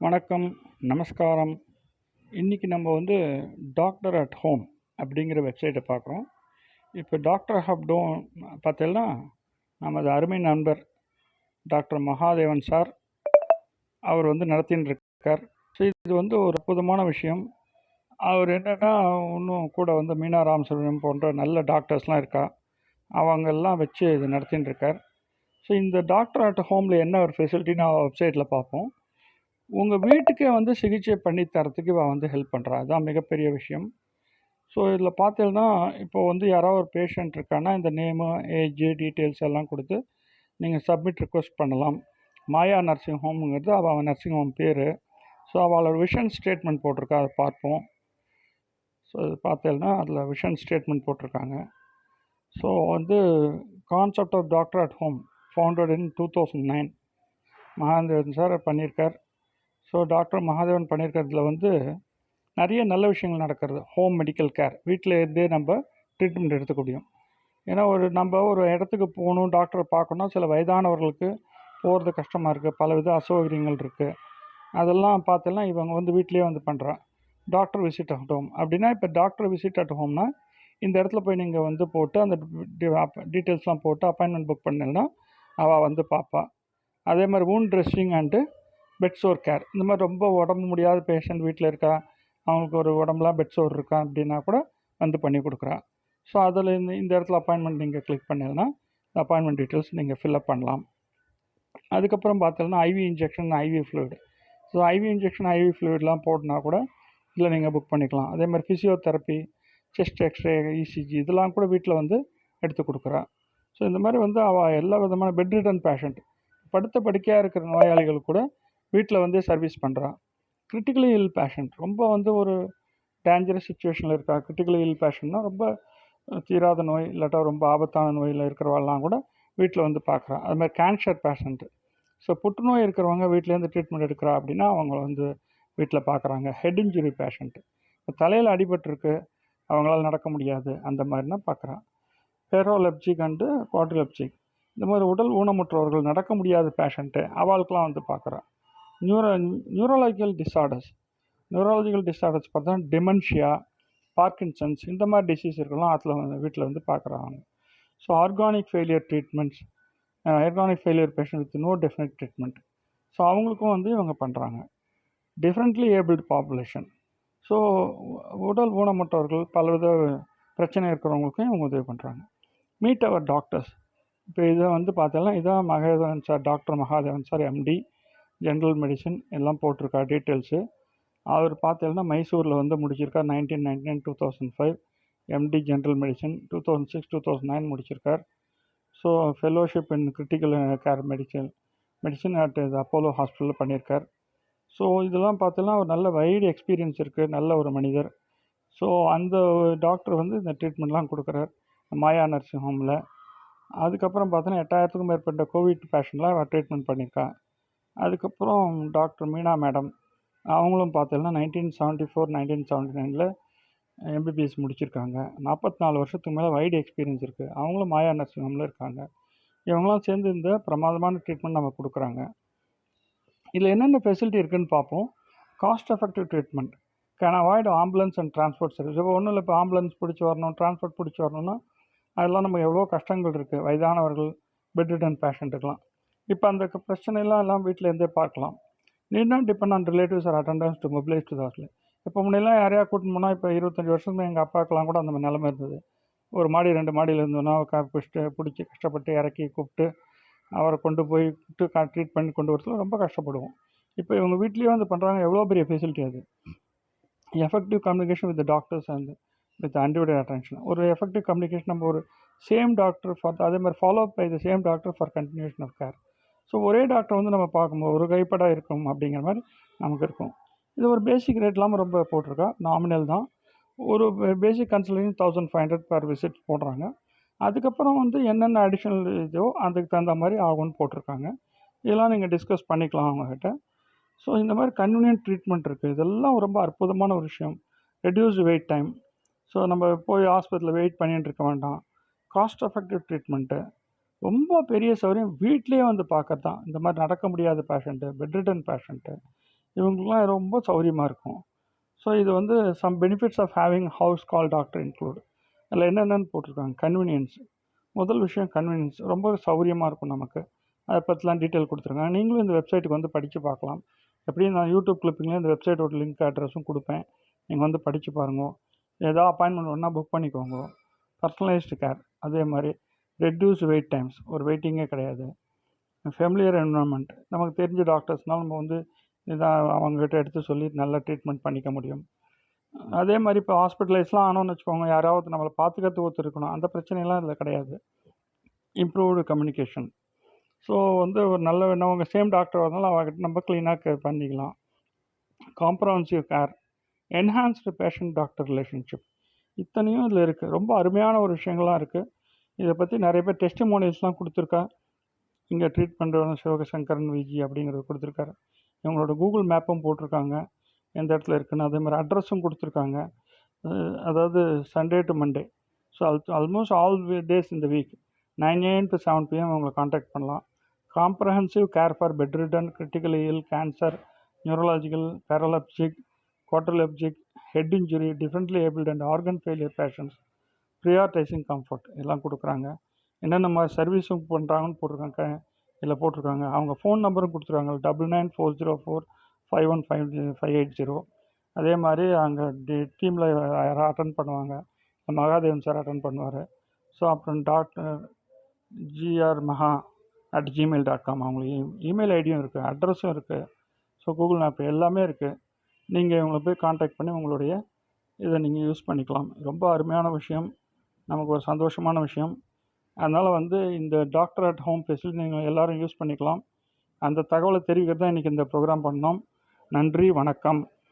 வணக்கம் நமஸ்காரம். இன்றைக்கி நம்ம வந்து டாக்டர் அட் ஹோம் அப்படிங்கிற வெப்சைட்டை பார்க்குறோம். இப்போ டாக்டர் ஹப் டோம் பார்த்தீங்கன்னா நமது அருமை நண்பர் டாக்டர் மகாதேவன் சார் அவர் வந்து நடத்தின்னு இருக்கார் ஸோ இது வந்து ஒரு அற்புதமான விஷயம். அவர் என்னென்னா இன்னும் கூட வந்து மீனா ராமசுப்ரமணியம் போன்ற நல்ல டாக்டர்ஸ்லாம் இருக்கா? அவங்கெல்லாம் வச்சு இது நடத்தின்னு இருக்கார் ஸோ இந்த டாக்டர் அட் ஹோமில் என்ன ஒரு ஃபெசிலிட்டின்னு வெப்சைட்டில் பார்ப்போம். உங்கள் வீட்டுக்கே வந்து சிகிச்சை பண்ணி தரத்துக்கு இவன் வந்து ஹெல்ப் பண்ணுறா அதுதான் மிகப்பெரிய விஷயம். ஸோ இதில் பார்த்தீங்கன்னா இப்போ வந்து யாராவது ஒரு பேஷண்ட் இருக்கான்னா இந்த நேமு ஏஜ் டீட்டெயில்ஸ் எல்லாம் கொடுத்து நீங்கள் சப்மிட் ரிக்வெஸ்ட் பண்ணலாம். மாயா நர்சிங் ஹோமுங்கிறது அவள் நர்சிங் ஹோம் பேர். ஸோ அவளோட விஷன் ஸ்டேட்மெண்ட் போட்டிருக்கா அதை பார்ப்போம். ஸோ இது பார்த்தீங்கன்னா அதில் விஷன் ஸ்டேட்மெண்ட் போட்டிருக்காங்க. ஸோ வந்து concept of doctor at home founded in two thousand nine Mahadevan sir பண்ணியிருக்கார் ஸோ டாக்டர் மகாதேவன் பண்ணியிருக்கிறதுல வந்து நிறைய நல்ல விஷயங்கள் நடக்கிறது. ஹோம் மெடிக்கல் கேர் வீட்டில் இருந்தே நம்ம ட்ரீட்மெண்ட் எடுத்துக்க முடியும். ஏன்னா ஒரு நம்ம ஒரு இடத்துக்கு போகணும் டாக்டரை பார்க்கணும் சில வயதானவர்களுக்கு போகிறது கஷ்டமாக இருக்குது பலவித அசௌகரியங்கள் இருக்குது அதெல்லாம் பார்த்தெல்லாம் இவங்க வந்து வீட்டிலேயே வந்து பண்ணுறான் டாக்டர் விசிட் அட் ஹோம் அப்படின்னா இப்போ டாக்டர் விசிட் அட் ஹோம்னா இந்த இடத்துல போய் நீங்கள் வந்து போட்டு அந்த டீட்டெயில்ஸ்லாம் போட்டு அப்பாயின்மெண்ட் புக் பண்ணீங்கன்னா அவள் வந்து பார்ப்பாள் அதே மாதிரி wound dressing and bed sore care இந்த மாதிரி ரொம்ப உடம்பு முடியாத பேஷண்ட் வீட்டில் இருக்கா அவங்களுக்கு ஒரு உடம்புலாம் பெட் சோர் இருக்கா அப்படின்னா கூட வந்து பண்ணி கொடுக்குறா. ஸோ அதில் இந்த இந்த இடத்துல அப்பாயின்மெண்ட் நீங்கள் கிளிக் பண்ணீங்கன்னா அப்பாயின்மெண்ட் டீட்டெயில்ஸ் நீங்கள் ஃபில்அப் பண்ணலாம். அதுக்கப்புறம் பார்த்தீங்கன்னா IV injection IV fluid so IV injection IV ஃப்ளூயிட்லாம் போட்டுனா கூட இதில் நீங்கள் புக் பண்ணிக்கலாம். அதே மாதிரி ஃபிசியோதெரப்பி செஸ்ட் எக்ஸ்ரே இசிஜி இதெல்லாம் கூட வீட்டில் வந்து எடுத்து கொடுக்குறா. ஸோ இந்த மாதிரி வந்து அவள் எல்லா விதமான பெட் ரிட்டன் பேஷண்ட் படுத்த படுக்கையாக இருக்கிற நோயாளிகள் கூட வீட்டில் வந்து சர்வீஸ் பண்ணுறா கிரிட்டிக்கலி இல் பேஷண்ட் ரொம்ப வந்து ஒரு டேஞ்சரஸ் சுச்சுவேஷனில் இருக்கா? கிரிட்டிக்கலி இல் பேஷண்ட்னா ரொம்ப தீராத நோய் இல்லாட்டா ரொம்ப ஆபத்தான நோயில் இருக்கிறவாள்லாம் கூட வீட்டில் வந்து பார்க்குறா அது மாதிரி கேன்சர் பேஷண்ட்டு ஸோ புற்றுநோய் இருக்கிறவங்க வீட்டிலேருந்து ட்ரீட்மெண்ட் எடுக்கிறா அப்படின்னா அவங்க வந்து வீட்டில் பார்க்குறாங்க ஹெட் இன்ஜுரி பேஷண்ட்டு இப்போ தலையில் அடிபட்டிருக்கு. அவங்களால நடக்க முடியாது. அந்த மாதிரினா பார்க்குறான் பெரோலெப்ஜிக் அண்டு குவாட்ரிலெப்ஜிக் இந்த மாதிரி உடல் ஊனமுற்றவர்கள் நடக்க முடியாத பேஷண்ட்டு அவளுக்கெலாம் வந்து பார்க்குறான் neuro neurological disorders neurological disorders பார்த்தா டிமென்ஷியா பார்க்கின்சன்ஸ் இந்த மாதிரி டிசீஸ் இருக்கலாம் அதில் வந்து வீட்டில் வந்து பார்க்குறாங்க so organic failure treatments organic failure patient with no definite treatment so அவங்களுக்கும் வந்து இவங்க பண்ணுறாங்க டிஃப்ரெண்ட்லி ஏபிள்டு பாப்புலேஷன் ஸோ உடல் ஊனமுற்றவர்கள் பலவித பிரச்சனை இருக்கிறவங்களுக்கும் இவங்க உதவி பண்ணுறாங்க மீட் அவர் டாக்டர்ஸ் இப்போ இதை வந்து பார்த்தோம்னா இதான் Mahadevan sir doctor Mahadevan sir MD general medicine எல்லாம் போட்டிருக்கா டீட்டெயில்ஸு அவர் பார்த்தீங்கன்னா மைசூரில் வந்து முடிச்சிருக்கார் nineteen ninety nine two thousand five MD general medicine two thousand six two thousand nine முடிச்சிருக்கார். So fellowship in critical care medicine medicine at Apollo ஹாஸ்பிட்டலில் பண்ணியிருக்கார் so இதெல்லாம் பார்த்தோன்னா ஒரு நல்ல வைடு எக்ஸ்பீரியன்ஸ் இருக்குது நல்ல ஒரு மனிதர். ஸோ அந்த டாக்டர் வந்து இந்த ட்ரீட்மெண்ட்லாம் கொடுக்குறார் மாயா நர்சிங் ஹோமில் அதுக்கப்புறம் பார்த்தோன்னா எட்டாயிரத்துக்கும் மேற்பட்ட கோவிட் பேஷண்ட்லாம் ட்ரீட்மெண்ட் பண்ணியிருக்கா அதுக்கப்புறம் டாக்டர் மீனா மேடம் அவங்களும் பார்த்தீங்கன்னா nineteen seventy four nineteen seventy நைனில் எம்பிபிஎஸ் முடிச்சிருக்காங்க. நாற்பத்தி நாலு வருஷத்துக்கு மேலே வைடு எக்ஸ்பீரியன்ஸ் இருக்குது அவங்களும் மாயா நர்சிங் ஹோமில் இருக்காங்க. இவங்களாம் சேர்ந்து இந்த பிரமாதமான ட்ரீட்மெண்ட் நம்ம கொடுக்குறாங்க. இதில் என்னென்ன ஃபெசிலிட்டி இருக்குதுன்னு பார்ப்போம். Cost effective treatment can avoid ambulance and transport service இப்போ ஒன்றும் இல்லை இப்போ ஆம்புலன்ஸ் பிடிச்சி வரணும் டிரான்ஸ்போர்ட் பிடிச்சி வரணும்னா அதெல்லாம் நமக்கு எவ்வளோ கஷ்டங்கள் இருக்குது வயதானவர்கள் பெட் ரிட்டன் பேஷண்ட்டுக்கெலாம் இப்போ அந்த பிரச்சனைலாம் எல்லாம் வீட்டில் இருந்தே பார்க்கலாம். Need not depend on relatives or attendance to mobilise to hostel இப்போ முன்னெல்லாம் யாரையா கூட்டின்னு போனால் இப்போ இருபத்தஞ்சி வருஷத்துக்கு எங்கள் அப்பாக்கெல்லாம் கூட அந்த மாதிரி நிலமை இருந்தது. ஒரு மாடி ரெண்டு மாடியில் இருந்தோன்னா பிடிச்சிட்டு பிடிச்சி கஷ்டப்பட்டு இறக்கி கூப்பிட்டு அவரை கொண்டு போய் கூப்பிட்டு ட்ரீட் பண்ணி கொண்டு வரத்துல ரொம்ப கஷ்டப்படுவோம். இப்போ இவங்க வீட்லேயே வந்து பண்ணுறாங்க எவ்வளோ பெரிய ஃபெசிலிட்டி அது? Effective communication with doctors and with undivided attention ஒரு எஃபெக்டிவ் கம்யூனிகேஷன் நம்ம ஒரு சேம் டாக்டர் ஃபார் அதே மாதிரி follow up by the same doctor for continuation of care so ஒரே டாக்டர் வந்து நம்ம பார்க்கும்போது ஒரு கைப்படாக இருக்கும் அப்படிங்கிற மாதிரி நமக்கு இருக்கும். இது ஒரு பேசிக் ரேட் இல்லாமல் ரொம்ப போட்டிருக்கா. நாமினல் தான். ஒரு basic consulting thousand five hundred per visit போடுறாங்க. அதுக்கப்புறம் வந்து என்னென்ன அடிஷ்னல் இதோ அதுக்கு தகுந்த மாதிரி ஆகும்னு போட்டிருக்காங்க. இதெல்லாம் நீங்கள் டிஸ்கஸ் பண்ணிக்கலாம் அவங்கக்கிட்ட ஸோ இந்த மாதிரி கன்வீனியன்ட் ட்ரீட்மெண்ட் இருக்குது இதெல்லாம் ரொம்ப அற்புதமான ஒரு விஷயம். ரெடியூஸ் வெயிட் டைம் ஸோ நம்ம போய் ஹாஸ்பிட்டலில் வெயிட் பண்ணிகிட்டு இருக்க வேண்டாம். காஸ்ட் எஃபெக்டிவ் ட்ரீட்மெண்ட்டு ரொம்ப பெரிய சௌகரியம் வீட்லேயே வந்து பார்க்கறது தான் இந்த மாதிரி நடக்க முடியாத பேஷண்ட்டு பெட்ரிட்டன் பேஷண்ட்டு இவங்களுக்குலாம் ரொம்ப சௌகரியமாக இருக்கும். ஸோ இது வந்து some benefits of having house call doctor include அதில் என்னென்னு போட்டிருக்காங்க? கன்வீனியன்ஸ் முதல் விஷயம் கன்வீனியன்ஸ் ரொம்ப சௌகரியமாக இருக்கும் நமக்கு. அதை பற்றிலாம் டீட்டெயில் கொடுத்துருக்காங்க. நீங்களும் இந்த வெப்சைட்டுக்கு வந்து படித்து பார்க்கலாம். எப்படியும் நான் யூடியூப் கிளிப்பிங்கில் இந்த வெப்சைட்டோட லிங்க் அட்ரஸும் கொடுப்பேன். நீங்கள் வந்து படித்து பாருங்க. ஏதாவது அப்பாயின்மெண்ட் ஒன்றா புக் பண்ணிக்கோங்க. பர்சனலைஸ்டு கேர் அதே மாதிரி ரெட்யூஸ் வெயிட் டைம்ஸ். ஒரு வெயிட்டிங்கே கிடையாது. Familiar environment. நமக்கு தெரிஞ்ச டாக்டர்ஸ்னால் நம்ம வந்து இதான் அவங்ககிட்ட எடுத்து சொல்லி நல்ல ட்ரீட்மெண்ட் பண்ணிக்க முடியும். அதே மாதிரி இப்போ ஹாஸ்பிட்டலைஸ்லாம் ஆனோன்னு வச்சுக்கோங்க யாராவது நம்மளை பார்த்துக்கிறது ஒருத்தர் இருக்கணும். அந்த பிரச்சனைலாம் இதில் கிடையாது. Improved communication. ஸோ வந்து ஒரு நல்ல நம்ம சேம் டாக்டர் வந்தாலும் அவங்ககிட்ட நம்ம க்ளீனாக பண்ணிக்கலாம். Comprehensive care enhanced patient doctor relationship. இத்தனையும் இதில் இருக்குது. ரொம்ப அருமையான ஒரு விஷயங்கள்லாம் இருக்குது. இதை பற்றி நிறைய பேர் டெஸ்டிமோனியல்ஸ்லாம் கொடுத்துருக்கா இங்கே ட்ரீட் பண்ணுறவங்க சிவகசங்கரன் விஜி அப்படிங்கிறது கொடுத்துருக்காரு. இவங்களோட கூகுள் மேப்பும் போட்டிருக்காங்க. எந்த இடத்துல இருக்குன்னு அதே மாதிரி அட்ரஸும் கொடுத்துருக்காங்க. அதாவது Sunday to Monday so all almost all days இந்த week nine AM to seven PM அவங்களை காண்டாக்ட் பண்ணலாம். Comprehensive care for bed ridden critical ill cancer neurological paraplegic quadriplegic head injury differently abled and organ failure patients prioritising comfort எல்லாம் கொடுக்குறாங்க. என்னென்ன மாதிரி சர்வீஸும் பண்ணுறாங்கன்னு போட்டிருக்காங்க. இதில் போட்டிருக்காங்க. அவங்க ஃபோன் நம்பரும் கொடுத்துருக்காங்க. Double nine four zero four five one five five eight zero அதே மாதிரி அங்கே டி டீமில் யாராவது அட்டன் பண்ணுவாங்க. மகாதேவன் சார் அட்டன் பண்ணுவார். ஸோ அப்புறம் doctor GR Maha at Gmail dot com அவங்களுக்கு e-, இமெயில் ஐடியும் இருக்குது அட்ரஸும் இருக்குது ஸோ கூகுள் மேப் எல்லாமே இருக்குது நீங்கள் இவங்களை போய் காண்டாக்ட் பண்ணி உங்களுடைய இதை நீங்கள் யூஸ் பண்ணிக்கலாம். ரொம்ப அருமையான விஷயம். நமக்கு ஒரு சந்தோஷமான விஷயம். அதனால் வந்து இந்த டாக்டர் அட் ஹோம் ஃபெசிலிட்டி நீங்கள் எல்லோரும் யூஸ் பண்ணிக்கலாம். அந்த தகவலை தெரிவிக்கிறது தான் இன்றைக்கி இந்த ப்ரோக்ராம் பண்ணோம். நன்றி வணக்கம்.